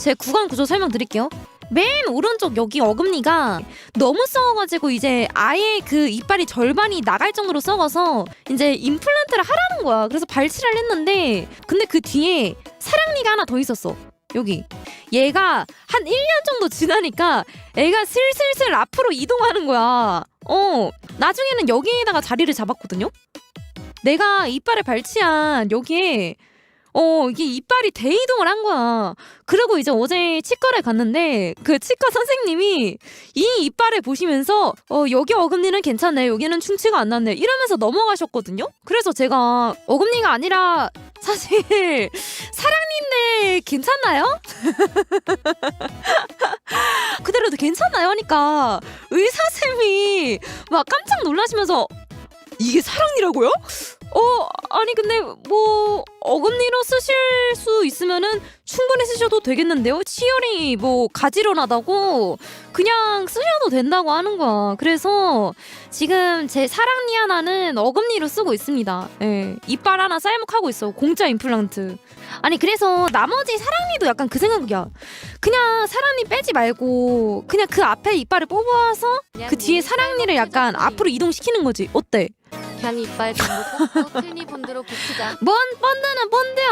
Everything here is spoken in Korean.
제 구강 구조 설명드릴게요. 맨 오른쪽 여기 어금니가 너무 썩어가지고 이제 아예 그 이빨이 절반이 나갈 정도로 썩어서 이제 임플란트를 하라는 거야. 그래서 발치를 했는데 근데 그 뒤에 사랑니가 하나 더 있었어. 여기 얘가 한 1년 정도 지나니까 애가 슬슬슬 앞으로 이동하는 거야. 어 나중에는 여기에다가 자리를 잡았거든요. 내가 이빨을 발치한 여기에 어 이게 이빨이 대이동을 한 거야. 그리고 이제 어제 치과를 갔는데 그 치과 선생님이 이 이빨을 보시면서 어 여기 어금니는 괜찮네 여기는 충치가 안 났네 이러면서 넘어가셨거든요. 그래서 제가 어금니가 아니라 사실 사랑니인데 괜찮나요? 그대로도 괜찮나요? 하니까 의사쌤이 막 깜짝 놀라시면서 이게 사랑니라고요? 어 아니 근데 뭐 어금니로 쓰실 수 있으면은 충분히 쓰셔도 되겠는데요? 치열이 뭐 가지런하다고 그냥 쓰셔도 된다고 하는 거야. 그래서 지금 제 사랑니 하나는 어금니로 쓰고 있습니다. 예 이빨 하나 쌀먹하고 있어. 공짜 임플란트. 아니 그래서 나머지 사랑니도 약간 그 생각이야. 그냥 사랑니 빼지 말고 그냥 그 앞에 이빨을 뽑아서 그 뒤에 사랑니를 약간 앞으로 이동시키는 거지. 어때? 그냥 이빨 전부 뽑고 틀니 본드로 붙이자. 뭔 본드는 본드야